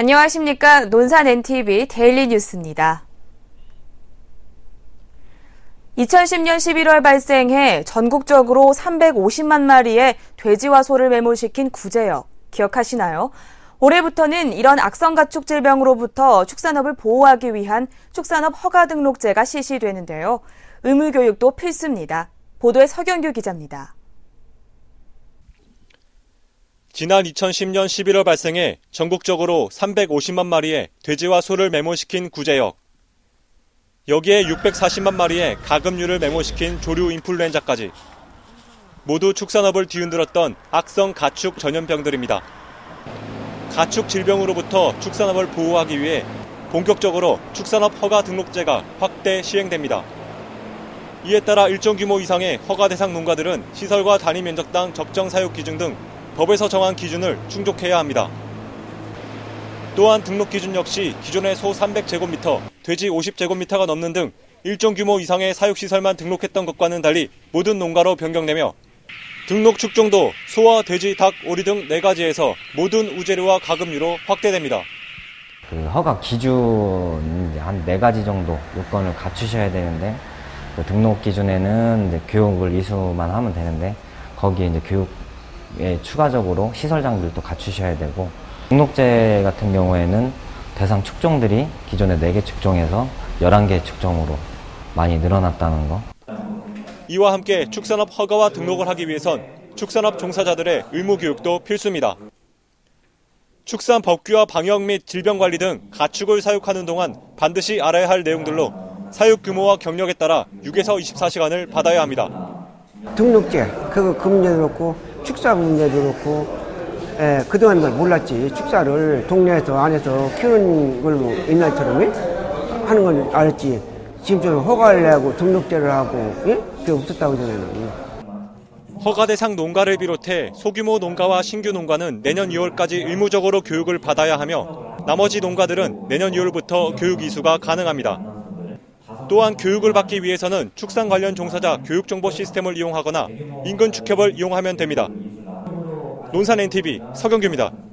안녕하십니까. 논산 NTV 데일리 뉴스입니다. 2010년 11월 발생해 전국적으로 350만 마리의 돼지와 소를 매몰시킨 구제역 기억하시나요? 올해부터는 이런 악성 가축 질병으로부터 축산업을 보호하기 위한 축산업 허가 등록제가 실시되는데요. 의무 교육도 필수입니다. 보도에 서경규 기자입니다. 지난 2010년 11월 발생해 전국적으로 350만 마리의 돼지와 소를 매몰시킨 구제역. 여기에 640만 마리의 가금류를 매몰시킨 조류 인플루엔자까지. 모두 축산업을 뒤흔들었던 악성 가축 전염병들입니다. 가축 질병으로부터 축산업을 보호하기 위해 본격적으로 축산업 허가 등록제가 확대 시행됩니다. 이에 따라 일정 규모 이상의 허가 대상 농가들은 시설과 단위 면적당 적정 사육 기준 등 법에서 정한 기준을 충족해야 합니다. 또한 등록 기준 역시 기존의 소 300제곱미터, 돼지 50제곱미터가 넘는 등 일정 규모 이상의 사육시설만 등록했던 것과는 달리 모든 농가로 변경되며 등록 축종도 소와 돼지, 닭, 오리 등 4가지에서 모든 우재료와 가금류로 확대됩니다. 그 허가 기준 한 4가지 정도 요건을 갖추셔야 되는데 그 등록 기준에는 이제 교육을 이수만 하면 되는데 거기에 이제 교육 예, 추가적으로 시설 장비를 갖추셔야 되고 등록제 같은 경우에는 대상 축종들이 기존의 4개 축종에서 11개 축종으로 많이 늘어났다는 거. 이와 함께 축산업 허가와 등록을 하기 위해선 축산업 종사자들의 의무 교육도 필수입니다. 축산 법규와 방역 및 질병 관리 등 가축을 사육하는 동안 반드시 알아야 할 내용들로 사육 규모와 경력에 따라 6에서 24시간을 받아야 합니다. 등록제, 그거 그 문제도 그렇고 축사 문제도 그렇고 예, 그동안 걸 몰랐지 축사를 동네에서 안에서 키우는 걸로 옛날처럼 예? 하는 건 알았지 지금 좀 허가를 내고 등록제를 하고 예? 그게 없었다고 전에는 허가 대상 농가를 비롯해 소규모 농가와 신규 농가는 내년 2월까지 의무적으로 교육을 받아야 하며 나머지 농가들은 내년 2월부터 교육 이수가 가능합니다. 또한 교육을 받기 위해서는 축산 관련 종사자 교육 정보 시스템을 이용하거나 인근 축협을 이용하면 됩니다. 논산 NTV 서경규입니다.